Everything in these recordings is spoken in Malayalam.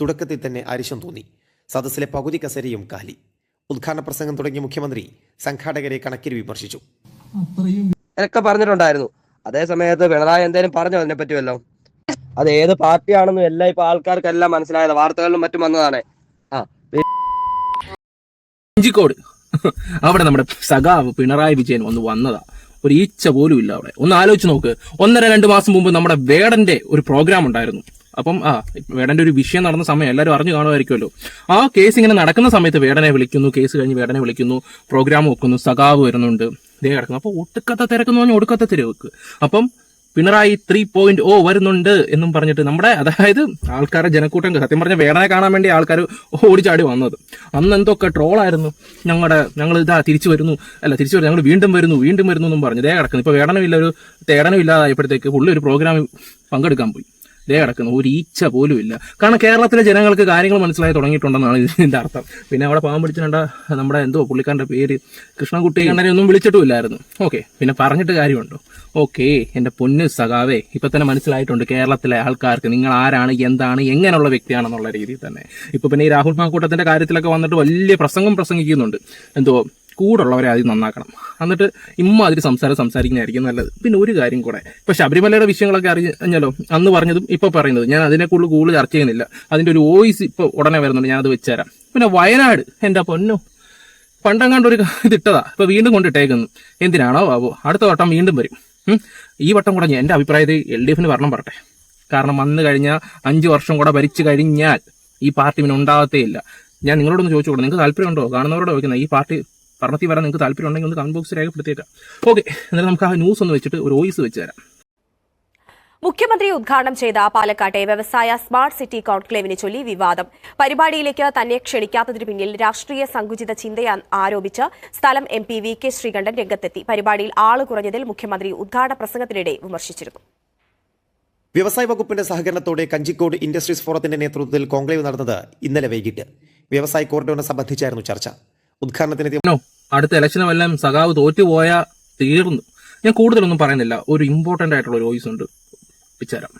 തുടക്കത്തിൽ തന്നെ അരിശം തോന്നി. സദസ്സിലെ പകുതി കസേരയും കാലി. ഉദ്ഘാടന പ്രസംഗം തുടങ്ങിയ മുഖ്യമന്ത്രി സംഘാടകരെ കണക്കിൽ വിമർശിച്ചു. അത്രയും എന്നൊക്കെ പറഞ്ഞിട്ടുണ്ടായിരുന്നു. അതേ സമയത്ത് പിണറായി എന്തേലും പറഞ്ഞോ അതിനെ പറ്റുമല്ലോ അത് ഏത് പാർട്ടിയാണെന്നും എല്ലാം ഇപ്പൊ ആൾക്കാർക്കെല്ലാം മനസ്സിലായത്. വാർത്തകളിലും മറ്റും വന്നതാണ്. ആ ഇഞ്ചിക്കോട്. അവിടെ നമ്മുടെ സഖാവ് പിണറായി വിജയൻ ഒന്ന് വന്നതാ. ഒരു ഈച്ച പോലും ഇല്ല അവിടെ. ഒന്ന് ആലോചിച്ച് നോക്ക്. ഒന്നര രണ്ട് മാസം മുമ്പ് നമ്മുടെ വേടന്റെ ഒരു പ്രോഗ്രാം ഉണ്ടായിരുന്നു. അപ്പം ആ വേടന്റെ ഒരു വിഷയം നടന്ന സമയം എല്ലാവരും അറിഞ്ഞു കാണുമായിരിക്കുമല്ലോ. ആ കേസ് ഇങ്ങനെ നടക്കുന്ന സമയത്ത് വേടനെ വിളിക്കുന്നു കേസ് കഴിഞ്ഞ് വേടനെ വിളിക്കുന്നു പ്രോഗ്രാം വെക്കുന്നു സഖാവ് വരുന്നുണ്ട്. ദേ കിടക്കുന്നു. അപ്പോൾ ഒട്ടുക്കത്തെ തിരക്കെന്ന് പറഞ്ഞാൽ ഒടുക്കത്ത തിരക്ക് അപ്പം പിണറായി ത്രീ പോയിന്റ് ഓ വരുന്നുണ്ട് എന്നും പറഞ്ഞിട്ട് നമ്മുടെ അതായത് ആൾക്കാരെ ജനക്കൂട്ടം സത്യം പറഞ്ഞ വേടനെ കാണാൻ വേണ്ടി ആൾക്കാർ ഓടിച്ചാടി വന്നത്. അന്ന് എന്തൊക്കെ ട്രോളായിരുന്നു ഞങ്ങളുടെ ഞങ്ങൾ ഇതാ തിരിച്ചു വരുന്നു. അല്ല തിരിച്ചു വരുന്നു. ഞങ്ങൾ വീണ്ടും വരുന്നു വീണ്ടും വരുന്നു എന്നും പറഞ്ഞു. ദേ കിടക്കുന്നു. ഇപ്പൊ വേടനമില്ല ഒരു തേടനം ഇല്ലാതായപ്പോഴത്തേക്ക് പുള്ളി ഒരു പ്രോഗ്രാമിൽ പങ്കെടുക്കാൻ പോയി. ദേ കിടക്കുന്നു. ഒരു ഈച്ച പോലും ഇല്ല. കാരണം കേരളത്തിലെ ജനങ്ങൾക്ക് കാര്യങ്ങൾ മനസ്സിലായി തുടങ്ങിയിട്ടുണ്ടെന്നാണ് ഇതിന്റെ അർത്ഥം. പിന്നെ അവിടെ പാവം പിടിച്ചിട്ടുണ്ട് നമ്മുടെ എന്തോ പുള്ളിക്കാരന്റെ പേര് കൃഷ്ണൻകുട്ടി കണ്ണനെ ഒന്നും വിളിച്ചിട്ടുമില്ലായിരുന്നു. ഓക്കെ പിന്നെ പറഞ്ഞിട്ട് കാര്യമുണ്ടോ? ഓക്കെ എന്റെ പൊന്ന് സഖാവേ ഇപ്പൊ തന്നെ മനസ്സിലായിട്ടുണ്ട് കേരളത്തിലെ ആൾക്കാർക്ക് നിങ്ങൾ ആരാണ് എന്താണ് എങ്ങനെയുള്ള വ്യക്തിയാണെന്നുള്ള രീതിയിൽ തന്നെ. ഇപ്പൊ പിന്നെ ഈ രാഹുൽ മാക്കൂട്ടത്തിന്റെ കാര്യത്തിലൊക്കെ വന്നിട്ട് വലിയ പ്രസംഗം പ്രസംഗിക്കുന്നുണ്ട്. എന്തോ കൂടുള്ളവരെ ആദ്യം നന്നാക്കണം. എന്നിട്ട് ഇമ്മാതിരി സംസാരം സംസാരിക്കുന്നതായിരിക്കും നല്ലത്. പിന്നെ ഒരു കാര്യം കൂടെ. ഇപ്പൊ ശബരിമലയുടെ വിഷയങ്ങളൊക്കെ അറിഞ്ഞല്ലോ. അന്ന് പറഞ്ഞതും ഇപ്പൊ പറയുന്നത്. ഞാൻ അതിനെ കൂടുതൽ ചർച്ച ചെയ്യുന്നില്ല. അതിന്റെ ഒരു വോയിസ് ഇപ്പൊ ഉടനെ വരുന്നുണ്ട്. ഞാൻ അത് വെച്ചുതരാം. പിന്നെ വയനാട്. എന്റെ പൊന്നോ. പണ്ടങ്ങാണ്ട് ഒരു ഇത് ഇട്ടതാ ഇപ്പൊ വീണ്ടും കൊണ്ടിട്ടേക്കുന്നു. എന്തിനാണോ ബാബു? അടുത്ത വട്ടം വീണ്ടും വരും. ഈ വട്ടം കൂടെ എന്റെ അഭിപ്രായത്തിൽ എൽ ഡി എഫിന് ഭരണം പറട്ടെ. കാരണം വന്നു കഴിഞ്ഞാൽ അഞ്ചു വർഷം കൂടെ ഭരിച്ചു കഴിഞ്ഞാൽ ഈ പാർട്ടി പിന്നെ ഉണ്ടാകത്തേ ഇല്ല ഞാൻ നിങ്ങളോടൊന്ന് ചോദിച്ചു കൂടെ നിങ്ങൾക്ക് താല്പര്യമുണ്ടോ? കാണുന്നവരോട് ചോദിക്കുന്നത് ഈ പാർട്ടി ഭരണത്തിൽ വരാൻ നിങ്ങൾക്ക് താല്പര്യം ഉണ്ടെങ്കിൽ ഒന്ന് കമന്റ് ബോക്സ് രേഖപ്പെടുത്തിയേക്കാം. ഓക്കെ എന്നാലും നമുക്ക് ആ ന്യൂസ് ഒന്ന് വെച്ചിട്ട് ഒരു വോയിസ് വെച്ച് തരാം. മുഖ്യമന്ത്രി ഉദ്ഘാടനം ചെയ്ത പാലക്കാട്ടെ വ്യവസായ സ്മാർട്ട് സിറ്റി കോൺക്ലേവിനെ ചൊല്ലി വിവാദം. പരിപാടിയിലേക്ക് തന്നെ ക്ഷണിക്കാത്തതിനു പിന്നിൽ രാഷ്ട്രീയ സങ്കുചിത ചിന്തയാ ആരോപിച്ച് സ്ഥലം M P V K Sreekandan രംഗത്തെത്തി. പരിപാടിയിൽ ആൾ കുറഞ്ഞതിൽ മുഖ്യമന്ത്രി ഉദ്ഘാടന പ്രസംഗത്തിനിടെ വിമർശിച്ചിരുന്നു. വ്യവസായ വകുപ്പിന്റെ സഹകരണത്തോടെ കഞ്ചിക്കോട് ഇൻഡസ്ട്രീസ് ഫോറത്തിന്റെ നേതൃത്വത്തിൽ കോൺക്ലേവ് നടന്നത് ഇന്നലെ വൈകിട്ട്. വ്യവസായ കോറിഡോറിനെ സംബന്ധിച്ചായിരുന്നു ചർച്ച. ഉദ്ഘാടനത്തിനെത്തിയ അടുത്ത ഇലക്ഷനും എല്ലാം സഖാവ് തോറ്റുപോയ തീർന്നു. ഞാൻ കൂടുതലൊന്നും പറയുന്നില്ല. ഒരു ഇമ്പോർട്ടന്റ് ആയിട്ടുള്ള ഒരു വോയിസ് ഉണ്ട്. പിച്ചാരം.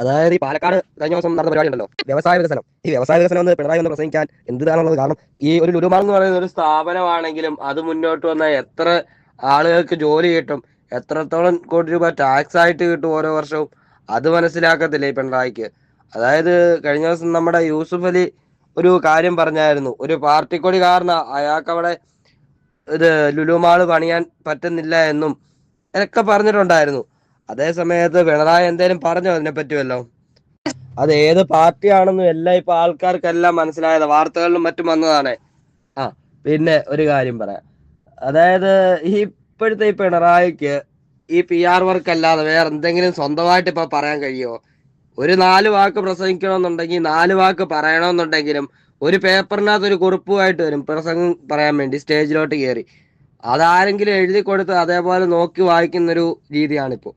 അതായത് ഈ പാലക്കാട് കഴിഞ്ഞ ദിവസം നടന്ന പരിപാടി ഉണ്ടല്ലോ. വ്യവസായ വികസനം. ഈ വ്യവസായ വികസനം ഒന്ന് പിണറായി ഒന്ന് പ്രസംഗിക്കാൻ എന്തിനാണുള്ളത് കാരണം ഈ ഒരു ലുലുമാർ എന്ന് പറയുന്ന ഒരു സ്ഥാപനമാണെങ്കിലും അത് മുന്നോട്ട് വന്നാൽ എത്ര ആളുകൾക്ക് ജോലി കിട്ടും എത്രത്തോളം കോടി രൂപ ടാക്സ് ആയിട്ട് കിട്ടും ഓരോ വർഷവും അത് മനസ്സിലാക്കത്തില്ല ഈ പിണറായിക്ക്. അതായത് കഴിഞ്ഞ ദിവസം നമ്മുടെ യൂസുഫ് അലി ഒരു കാര്യം പറഞ്ഞായിരുന്നു. ഒരു പാർട്ടിക്കൊടി കാരണം അയാൾക്ക് അവിടെ ഇത് ലുലുമാൾ പണിയാൻ പറ്റുന്നില്ല എന്നും ഒക്കെ പറഞ്ഞിട്ടുണ്ടായിരുന്നു. അതേ സമയത്ത് പിണറായി എന്തേലും പറഞ്ഞോ അതിനെ പറ്റുമല്ലോ അത് ഏത് പാർട്ടിയാണെന്നും എല്ലാം ഇപ്പൊ ആൾക്കാർക്കെല്ലാം മനസ്സിലായത്. വാർത്തകളിലും മറ്റും വന്നതാണ്. ആ പിന്നെ ഒരു കാര്യം പറയാം. അതായത് ഈ ഇപ്പോഴത്തെ ഈ പിണറായിക്ക് ഈ പി ആർ വർക്ക് അല്ലാതെ വേറെ എന്തെങ്കിലും സ്വന്തമായിട്ട് ഇപ്പൊ പറയാൻ കഴിയുമോ ഒരു നാല് വാക്ക് പ്രസംഗിക്കണമെന്നുണ്ടെങ്കിൽ നാല് വാക്ക് പറയണമെന്നുണ്ടെങ്കിലും ഒരു പേപ്പറിനകത്ത് ഒരു കുറിപ്പുമായിട്ട് വരും പ്രസംഗം പറയാൻ വേണ്ടി സ്റ്റേജിലോട്ട് കയറി. അതാരെങ്കിലും എഴുതി കൊടുത്ത് അതേപോലെ നോക്കി വായിക്കുന്നൊരു രീതിയാണിപ്പോൾ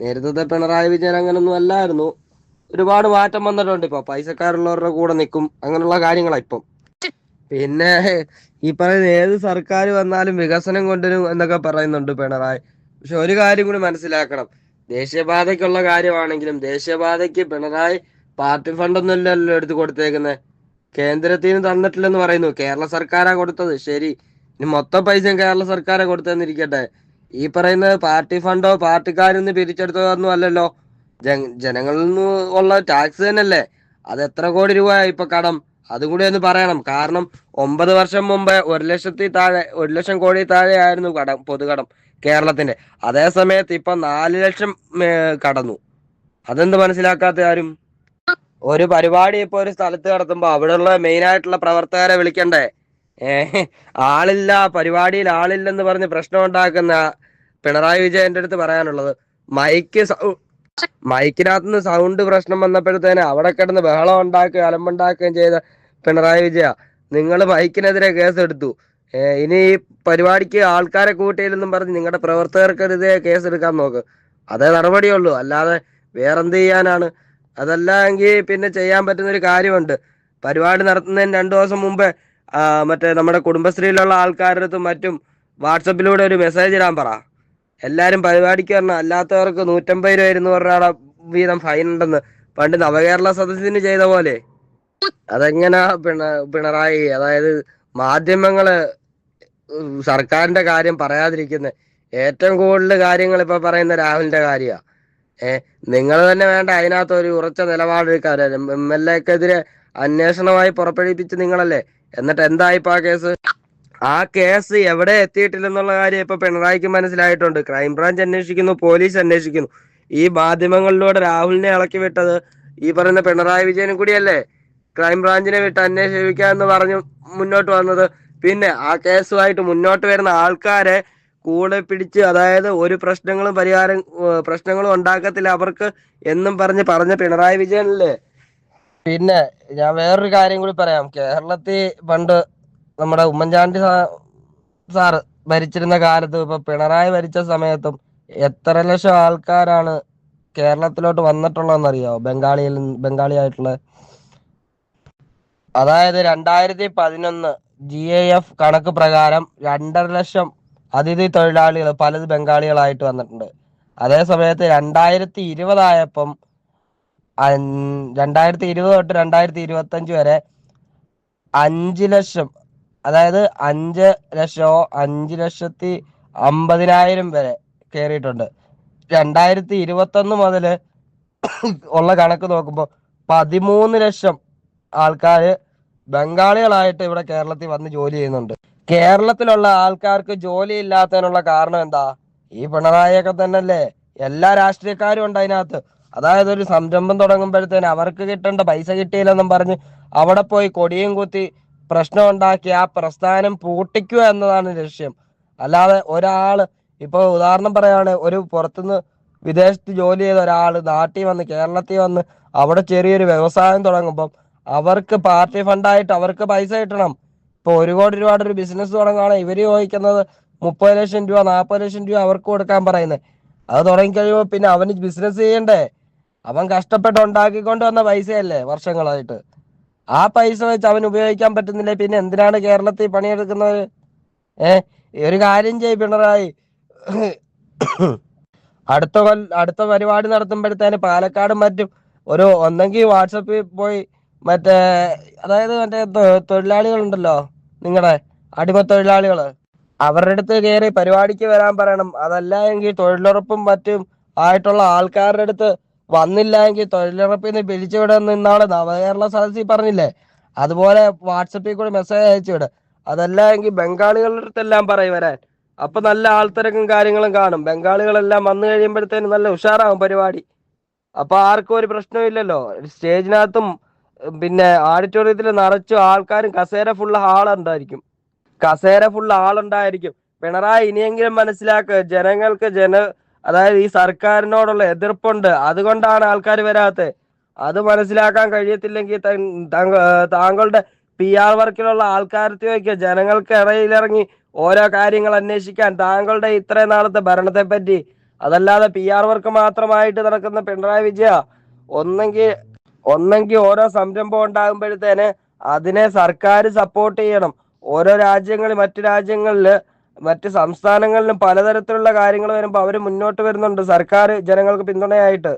നേരത്തെ പിണറായി വിജയൻ അങ്ങനൊന്നും അല്ലായിരുന്നു. ഒരുപാട് മാറ്റം വന്നിട്ടുണ്ട് ഇപ്പൊ. പൈസക്കാരുള്ളവരുടെ കൂടെ നിൽക്കും അങ്ങനെയുള്ള കാര്യങ്ങളാ ഇപ്പം. പിന്നെ ഈ പറയുന്ന ഏത് സർക്കാർ വന്നാലും വികസനം കൊണ്ടുവരും എന്നൊക്കെ പറയുന്നുണ്ട് പിണറായി. പക്ഷെ ഒരു കാര്യം കൂടി മനസ്സിലാക്കണം. ദേശീയപാതയ്ക്കുള്ള കാര്യമാണെങ്കിലും ദേശീയപാതയ്ക്ക് പിണറായി പാർട്ടി ഫണ്ടൊന്നുമല്ലല്ലോ എടുത്ത് കൊടുത്തേക്കുന്നത് കേന്ദ്രത്തിന് തന്നിട്ടില്ലെന്ന് പറയുന്നു. കേരള സർക്കാരാ കൊടുത്തത്. ശരി. ഇനി മൊത്തം പൈസയും കേരള സർക്കാരാ കൊടുത്തെന്നിരിക്കട്ടെ ഈ പറയുന്നത് പാർട്ടി ഫണ്ടോ പാർട്ടിക്കാരിൽ നിന്ന് പിരിച്ചെടുത്തതോ ഒന്നും അല്ലല്ലോ. ജന- ജനങ്ങളിൽ നിന്ന് ഉള്ള ടാക്സ് തന്നെയല്ലേ? അത് എത്ര കോടി രൂപയായി ഇപ്പൊ കടം? അതും കൂടി ഒന്ന് പറയണം. കാരണം ഒമ്പത് വർഷം മുമ്പ് ഒരു ലക്ഷത്തി താഴെ ഒരു ലക്ഷം കോടി താഴെ ആയിരുന്നു കടം പൊതുകടം. കേരളത്തിന്റെ. അതേ സമയത്ത് ഇപ്പൊ നാല് ലക്ഷം കടന്നു. അതെന്ത് മനസ്സിലാക്കാത്ത ആരും ഒരു പരിപാടി ഇപ്പൊ ഒരു സ്ഥലത്ത് നടത്തുമ്പോ അവിടെയുള്ള മെയിൻ ആയിട്ടുള്ള പ്രവർത്തകരെ വിളിക്കണ്ടേ? ഏഹ് ആളില്ല പരിപാടിയിൽ ആളില്ലെന്ന് പറഞ്ഞ് പ്രശ്നം ഉണ്ടാക്കുന്ന പിണറായി വിജയന്റെ അടുത്ത് പറയാനുള്ളത് മൈക്ക് മൈക്കിനകത്ത് നിന്ന് സൗണ്ട് പ്രശ്നം വന്നപ്പോഴത്തേന് അവിടെ കിടന്ന് ബഹളം ഉണ്ടാക്കുകയും അലമ്പുണ്ടാക്കുകയും ചെയ്ത പിണറായി വിജയ നിങ്ങൾ മൈക്കിനെതിരെ കേസെടുത്തു. ഏ, ഇനി ഈ പരിപാടിക്ക് ആൾക്കാരെ കൂട്ടിയില്ലെന്നും പറഞ്ഞ് നിങ്ങളുടെ പ്രവർത്തകർക്കെതിരെ കേസെടുക്കാൻ നോക്ക്. അതേ നടപടിയുള്ളൂ. അല്ലാതെ വേറെന്ത് ചെയ്യാനാണ്? അതല്ല എങ്കിൽ പിന്നെ ചെയ്യാൻ പറ്റുന്ന ഒരു കാര്യമുണ്ട്. പരിപാടി നടത്തുന്നതിന് രണ്ടു ദിവസം മുമ്പ് മറ്റേ നമ്മുടെ കുടുംബശ്രീയിലുള്ള ആൾക്കാരുടെ അടുത്തും മറ്റും വാട്സപ്പിലൂടെ ഒരു മെസ്സേജ് ഇടാൻ പറ. എല്ലാവരും പരിപാടിക്ക് വരണം. അല്ലാത്തവർക്ക് നൂറ്റമ്പത് രൂപ ഇരുന്നൂറ് രൂപ വീതം ഫൈൻ ഉണ്ടെന്ന് പണ്ട് നവകേരള സദസ്സിന് ചെയ്ത പോലെ. അതെങ്ങനെ പിണ പിണറായി? അതായത് മാധ്യമങ്ങൾ സർക്കാരിന്റെ കാര്യം പറയാതിരിക്കുന്നത് ഏറ്റവും കൂടുതൽ കാര്യങ്ങൾ ഇപ്പൊ പറയുന്ന രാഹുലിന്റെ കാര്യമാണ് ഏഹ് നിങ്ങൾ തന്നെ വേണ്ട അതിനകത്ത് ഒരു ഉറച്ച നിലപാടെടുക്കാൻ എം എൽ എക്കെതിരെ അന്വേഷണമായി പുറപ്പെടുവിപ്പിച്ച് നിങ്ങളല്ലേ. എന്നിട്ട് എന്തായി ഇപ്പൊ ആ കേസ്? ആ കേസ് എവിടെ എത്തിയിട്ടില്ലെന്നുള്ള കാര്യം ഇപ്പൊ പിണറായിക്ക് മനസ്സിലായിട്ടുണ്ട്. ക്രൈംബ്രാഞ്ച് അന്വേഷിക്കുന്നു പോലീസ് അന്വേഷിക്കുന്നു. ഈ മാധ്യമങ്ങളിലൂടെ രാഹുലിനെ ഇളക്കി വിട്ടത് ഈ പറയുന്ന പിണറായി വിജയനും കൂടിയല്ലേ. ക്രൈംബ്രാഞ്ചിനെ വിട്ട് അന്വേഷിക്കാന്ന് പറഞ്ഞു മുന്നോട്ട് വന്നത്. പിന്നെ ആ കേസുമായിട്ട് മുന്നോട്ട് വരുന്ന ആൾക്കാരെ കൂടെ പിടിച്ച് അതായത് ഒരു പ്രശ്നങ്ങളും പരിഹാരം പ്രശ്നങ്ങളും ഉണ്ടാക്കത്തില്ല അവർക്ക് എന്നും പറഞ്ഞ് പറഞ്ഞ പിണറായി വിജയനല്ലേ? പിന്നെ ഞാൻ വേറൊരു കാര്യം കൂടി പറയാം. കേരളത്തിൽ പണ്ട് നമ്മുടെ ഉമ്മൻചാണ്ടി സാർ ഭരിച്ചിരുന്ന കാലത്ത് ഇപ്പൊ പിണറായി ഭരിച്ച സമയത്തും എത്ര ലക്ഷം ആൾക്കാരാണ് കേരളത്തിലോട്ട് വന്നിട്ടുള്ളതെന്ന് അറിയാമോ ബംഗാളിയിൽ ബംഗാളി ബംഗാളിയായിട്ടുള്ള അതായത് രണ്ടായിരത്തി പതിനൊന്ന് ജി എ എഫ് കണക്ക് പ്രകാരം രണ്ടര ലക്ഷം അതിഥി തൊഴിലാളികൾ പലത് ബംഗാളികളായിട്ട് വന്നിട്ടുണ്ട്. അതേ സമയത്ത് രണ്ടായിരത്തി ഇരുപതായപ്പം രണ്ടായിരത്തി ഇരുപത് തൊട്ട് രണ്ടായിരത്തി ഇരുപത്തി അഞ്ച് വരെ അഞ്ച് ലക്ഷം അതായത് അഞ്ച് ലക്ഷമോ അഞ്ച് ലക്ഷത്തി അമ്പതിനായിരം വരെ കയറിയിട്ടുണ്ട്. രണ്ടായിരത്തി ഇരുപത്തൊന്ന് മുതൽ ഉള്ള കണക്ക് നോക്കുമ്പോൾ പതിമൂന്ന് ലക്ഷം ആൾക്കാര് ബംഗാളികളായിട്ട് ഇവിടെ കേരളത്തിൽ വന്ന് ജോലി ചെയ്യുന്നുണ്ട്. കേരളത്തിലുള്ള ആൾക്കാർക്ക് ജോലി ഇല്ലാത്തതിനുള്ള കാരണം എന്താ? ഈ പിണറായിയൊക്കെ തന്നെയല്ലേ? എല്ലാ രാഷ്ട്രീയക്കാരും ഉണ്ട് അതിനകത്ത്. അതായത് ഒരു സംരംഭം തുടങ്ങുമ്പോഴത്തേന് അവർക്ക് കിട്ടേണ്ട പൈസ കിട്ടിയില്ലെന്നും പറഞ്ഞ് അവിടെ പോയി കൊടിയും കുത്തി പ്രശ്നം ഉണ്ടാക്കി ആ പ്രസ്ഥാനം പൂട്ടിക്കുക എന്നതാണ് ലക്ഷ്യം. അല്ലാതെ ഒരാൾ ഇപ്പൊ ഉദാഹരണം പറയാണ് ഒരു പുറത്തുനിന്ന് വിദേശത്ത് ജോലി ചെയ്ത ഒരാൾ നാട്ടിൽ വന്ന് കേരളത്തിൽ വന്ന് അവിടെ ചെറിയൊരു വ്യവസായം തുടങ്ങുമ്പം അവർക്ക് പാർട്ടി ഫണ്ടായിട്ട് അവർക്ക് പൈസ കിട്ടണം. ഇപ്പൊ ഒരു കോടി രൂപയുടെ ഒരു ബിസിനസ് തുടങ്ങുകയാണ് ഇവർ ചോദിക്കുന്നത് മുപ്പത് ലക്ഷം രൂപ നാൽപ്പത് ലക്ഷം രൂപ അവർക്ക് കൊടുക്കാൻ പറയുന്നത്. അത് തുടങ്ങിക്കഴിയുമ്പോൾ പിന്നെ അവന് ബിസിനസ് ചെയ്യണ്ടേ? അവൻ കഷ്ടപ്പെട്ട് ഉണ്ടാക്കിക്കൊണ്ട് വന്ന പൈസയല്ലേ വർഷങ്ങളായിട്ട്. ആ പൈസ വെച്ച് അവൻ ഉപയോഗിക്കാൻ പറ്റുന്നില്ല? പിന്നെ എന്തിനാണ് കേരളത്തിൽ പണിയെടുക്കുന്നത്? ഏ ഒരു കാര്യം ചെയ്യും പിണറായി. അടുത്ത അടുത്ത പരിപാടി നടത്തുമ്പോഴത്തേന് പാലക്കാടും മറ്റും ഒരു ഒന്നെങ്കിൽ വാട്സപ്പിൽ പോയി മറ്റേ അതായത് മറ്റേ തൊഴിലാളികൾ ഉണ്ടല്ലോ നിങ്ങളുടെ അടിമ തൊഴിലാളികൾ അവരുടെ അടുത്ത് കയറി പരിപാടിക്ക് വരാൻ പറയണം. അതല്ല എങ്കിൽ തൊഴിലുറപ്പും മറ്റും ആയിട്ടുള്ള ആൾക്കാരുടെ അടുത്ത് വന്നില്ല എങ്കിൽ തൊഴിലുറപ്പിൽ നിന്ന് പിരിച്ചുവിടുന്ന ഇന്നാൾ നവകേരള സദസ്സിൽ പറഞ്ഞില്ലേ? അതുപോലെ വാട്സപ്പിൽ കൂടി മെസ്സേജ് അയച്ചു വിട്. അതല്ല എങ്കിൽ ബംഗാളികളുടെ അടുത്തെല്ലാം പറയും വരാൻ. അപ്പൊ നല്ല ആൾത്തിരക്കും കാര്യങ്ങളും കാണും. ബംഗാളികളെല്ലാം വന്നു കഴിയുമ്പോഴത്തേനും നല്ല ഉഷാറാവും പരിപാടി. അപ്പൊ ആർക്കും ഒരു പ്രശ്നമില്ലല്ലോ സ്റ്റേജിനകത്തും പിന്നെ ഓഡിറ്റോറിയത്തിൽ നിറച്ചു ആൾക്കാരും കസേര ഫുള്ള് ഹാളുണ്ടായിരിക്കും. കസേര ഫുള്ള് ആളുണ്ടായിരിക്കും പിണറായി ഇനിയെങ്കിലും മനസ്സിലാക്കുക ജനങ്ങൾക്ക് ജന അതായത് ഈ സർക്കാരിനോടുള്ള എതിർപ്പുണ്ട്. അതുകൊണ്ടാണ് ആൾക്കാർ വരാത്തത് അത് മനസ്സിലാക്കാൻ കഴിയത്തില്ലെങ്കിൽ താങ്കളുടെ പി ആർ വർക്കിലുള്ള ആൾക്കാരത്തെ വയ്ക്കുക ജനങ്ങൾക്ക് ഇടയിലിറങ്ങി ഓരോ കാര്യങ്ങൾ അന്വേഷിക്കാൻ താങ്കളുടെ ഇത്രയും നാളത്തെ ഭരണത്തെ പറ്റി അതല്ലാതെ പി ആർ വർക്ക് മാത്രമായിട്ട് നടക്കുന്ന പിണറായി വിജയ ഒന്നെങ്കിൽ ഒന്നെങ്കിൽ ഓരോ സംരംഭം ഉണ്ടാകുമ്പോഴത്തേന് അതിനെ സർക്കാർ സപ്പോർട്ട് ചെയ്യണം. ഓരോ രാജ്യങ്ങളിൽ മറ്റു രാജ്യങ്ങളിൽ മറ്റ് സംസ്ഥാനങ്ങളിലും പലതരത്തിലുള്ള കാര്യങ്ങൾ വരുമ്പോൾ അവർ മുന്നോട്ട് വരുന്നുണ്ട്. സർക്കാർ ജനങ്ങൾക്ക് പിന്തുണയായിട്ട്.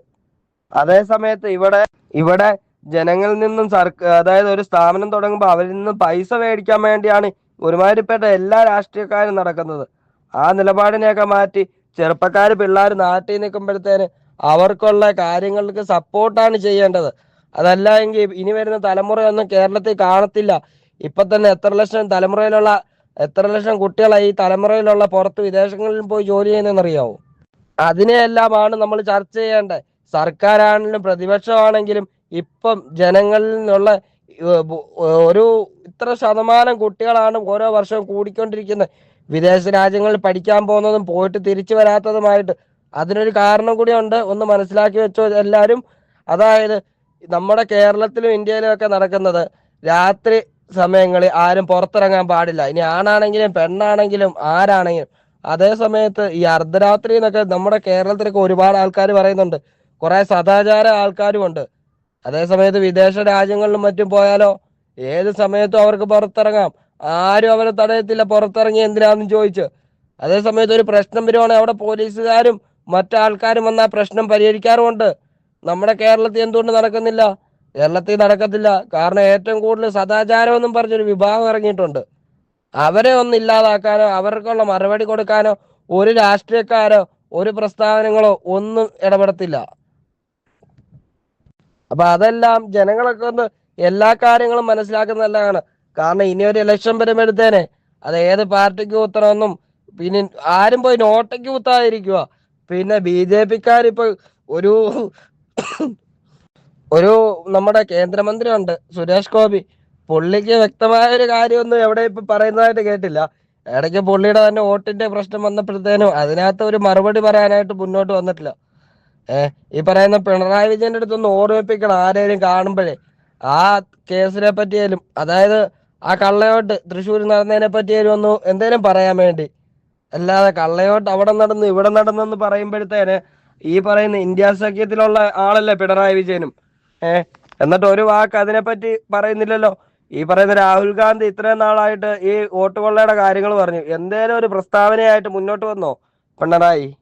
അതേ സമയത്ത് ഇവിടെ ഇവിടെ ജനങ്ങളിൽ നിന്നും സർക്കാർ അതായത് ഒരു സ്ഥാപനം തുടങ്ങുമ്പോൾ അവരിൽ നിന്ന് പൈസ മേടിക്കാൻ വേണ്ടിയാണ് ഒരുമാതിരിപ്പെട്ട എല്ലാ രാഷ്ട്രീയക്കാരും നടക്കുന്നത്. ആ നിലപാടിനെയൊക്കെ മാറ്റി ചെറുപ്പക്കാർ പിള്ളേർ നാട്ടിൽ നിൽക്കുമ്പോഴത്തേന് അവർക്കുള്ള കാര്യങ്ങൾക്ക് സപ്പോർട്ടാണ് ചെയ്യേണ്ടത്. അതല്ല എങ്കിൽ ഇനി വരുന്ന തലമുറയൊന്നും കേരളത്തിൽ കാണത്തില്ല. ഇപ്പൊ തന്നെ എത്ര ലക്ഷം തലമുറയിലുള്ള എത്ര ലക്ഷം കുട്ടികളെ ഈ തലമുറയിലുള്ള പുറത്ത് വിദേശങ്ങളിൽ പോയി ജോലി ചെയ്യുന്നതെന്നറിയാവോ? അതിനെയെല്ലാമാണ് നമ്മൾ ചർച്ച ചെയ്യേണ്ടത്. സർക്കാരാണെങ്കിലും പ്രതിപക്ഷമാണെങ്കിലും ഇപ്പം ജനങ്ങളിൽ നിന്നുള്ള ഒരു ഇത്ര ശതമാനം കുട്ടികളാണ് ഓരോ വർഷവും കൂടിക്കൊണ്ടിരിക്കുന്നത്. വിദേശ രാജ്യങ്ങളിൽ പഠിക്കാൻ പോകുന്നതും പോയിട്ട് തിരിച്ചു വരാത്തതുമായിട്ട് അതിനൊരു കാരണം കൂടി ഉണ്ട്. ഒന്ന് മനസ്സിലാക്കി വെച്ചോ എല്ലാവരും. അതായത് നമ്മുടെ കേരളത്തിലും ഇന്ത്യയിലും ഒക്കെ നടക്കുന്നത് രാത്രി സമയങ്ങളിൽ ആരും പുറത്തിറങ്ങാൻ പാടില്ല. ഇനി ആണാണെങ്കിലും പെണ്ണാണെങ്കിലും ആരാണെങ്കിലും. അതേ സമയത്ത് ഈ അർദ്ധരാത്രി എന്നൊക്കെ നമ്മുടെ കേരളത്തിലൊക്കെ ഒരുപാട് ആൾക്കാർ പറയുന്നുണ്ട്. കുറെ സദാചാര ആൾക്കാരും ഉണ്ട്. അതേ സമയത്ത് വിദേശ രാജ്യങ്ങളിലും മറ്റും പോയാലോ? ഏത് സമയത്തും അവർക്ക് പുറത്തിറങ്ങാം. ആരും അവരെ തടയത്തില്ല. പുറത്തിറങ്ങി എന്തിനാന്ന് ചോദിച്ച്. അതേ സമയത്ത് ഒരു പ്രശ്നം വരുവാണെങ്കിൽ അവിടെ പോലീസുകാരും മറ്റാൾക്കാരും വന്ന് ആ പ്രശ്നം പരിഹരിക്കാറുമുണ്ട്. നമ്മുടെ കേരളത്തിൽ എന്തുകൊണ്ട് നടക്കുന്നില്ല? കേരളത്തിൽ നടക്കത്തില്ല. കാരണം ഏറ്റവും കൂടുതൽ സദാചാരം എന്നും പറഞ്ഞൊരു വിഭാഗം ഇറങ്ങിയിട്ടുണ്ട്. അവരെ ഒന്ന് ഇല്ലാതാക്കാനോ അവർക്കുള്ള മറുപടി കൊടുക്കാനോ ഒരു രാഷ്ട്രീയക്കാരോ ഒരു പ്രസ്താവനകളോ ഒന്നും ഇടപെടത്തില്ല. അപ്പൊ അതെല്ലാം ജനങ്ങളൊക്കെ ഒന്ന് എല്ലാ കാര്യങ്ങളും മനസ്സിലാക്കുന്ന നല്ലതാണ് കാരണം ഇനി ഒരു ഇലക്ഷൻ വരുമ്പോഴത്തേനെ അത് ഏത് പാർട്ടിക്ക് കുത്തണമെന്നും പിന്നെ ആരും പോയി നോട്ടയ്ക്ക് കുത്താതിരിക്കുക പിന്നെ ബി ജെ പിക്കാരിപ്പോ ഒരു ഒരു നമ്മുടെ കേന്ദ്രമന്ത്രി ഉണ്ട് സുരേഷ് ഗോപി. പുള്ളിക്ക് വ്യക്തമായ ഒരു കാര്യമൊന്നും എവിടെ ഇപ്പൊ പറയുന്നതായിട്ട് കേട്ടില്ല. ഇടയ്ക്ക് പുള്ളിയുടെ തന്നെ വോട്ടിന്റെ പ്രശ്നം വന്നപ്പോഴത്തേനും അതിനകത്ത് ഒരു മറുപടി പറയാനായിട്ട് മുന്നോട്ട് വന്നിട്ടില്ല. ഏഹ് ഈ പറയുന്ന പിണറായി വിജയന്റെ അടുത്തൊന്ന് ഓർമ്മിപ്പിക്കണം ആരെയും കാണുമ്പോഴേ. ആ കേസിനെ പറ്റിയാലും അതായത് ആ കള്ളയോട്ട് തൃശ്ശൂർ നടന്നതിനെ പറ്റിയാലും ഒന്ന് എന്തേലും പറയാൻ വേണ്ടി. അല്ലാതെ കള്ളയോട്ട് അവിടെ നടന്നു ഇവിടെ നടന്നെന്ന് പറയുമ്പോഴത്തേന് ഈ പറയുന്ന ഇന്ത്യ സഖ്യത്തിലുള്ള ആളല്ലേ പിണറായി വിജയനും? ഏഹ് എന്നിട്ട് ഒരു വാക്ക് അതിനെപ്പറ്റി പറയുന്നില്ലല്ലോ. ഈ പറയുന്ന രാഹുൽ ഗാന്ധി ഇത്രയും നാളായിട്ട് ഈ വോട്ട് കൊള്ളയുടെ കാര്യങ്ങൾ പറഞ്ഞു. എന്തേലും ഒരു പ്രസ്താവനയായിട്ട് മുന്നോട്ട് വന്നോ പിണറായി?